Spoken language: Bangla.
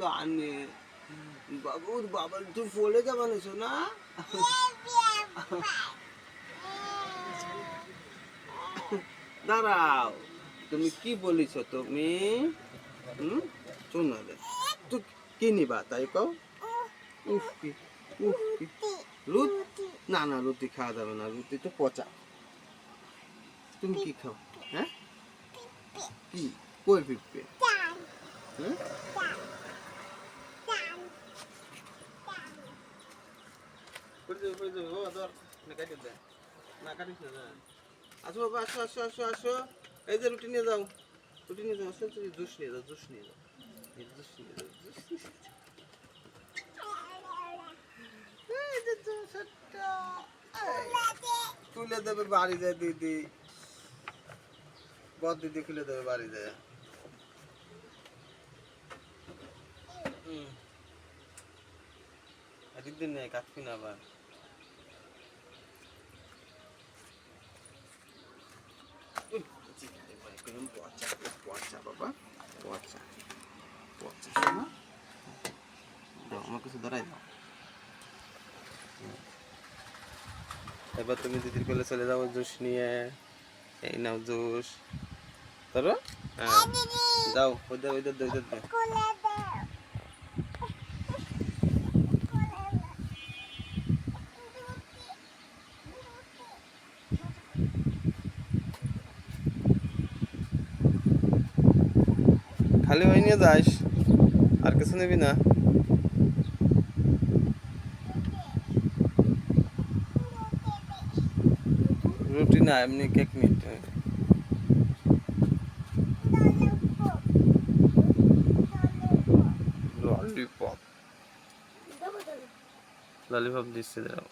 কানে। বাবু বাবা তুই ফলে যাবা না শোনা। দাঁড়াও তুমি কি বলিছ তুমি? হুম? শোনো তুই কি নিবা তাই কও? উফ কি উফ কি। রুটি? না না রুটি খাওয়া যাবে না রুটি তো পচা। তুমি কি খাও? হ্যাঁ? কি? কই পিপে? হ্যাঁ করে দেবে করে দেবে ও ধর না কাটি দে না কাটিস না না। আসো বাবা আসো আসো আসো আসো এই যে রুটি নিয়ে যাও রুটি নিয়ে তুমি জুস নিয়ে যাও জুস তুলে দেবে বাড়ি যায় দিদি বদ দিদি খুলে দেবে বাড়ি যায় এদিক নেই কাটবি না আবার চিকেন পচা, পচা বাবা, পচা, পচা, শোনো। দাও, আমার কিছু ধরাই দাও এবার তুমি দিদির কোলে চলে যাও জুস নিয়ে এই নাও জুস। ধরো? হ্যাঁ। যাও ওদের ওইদের দে, ওইদের খালি ওই নিয়ে যাস। আর কিছু নিবি না। রুটি না, এমনি কেক নিতে ললিপপ ললিপপ দিচ্ছে দাও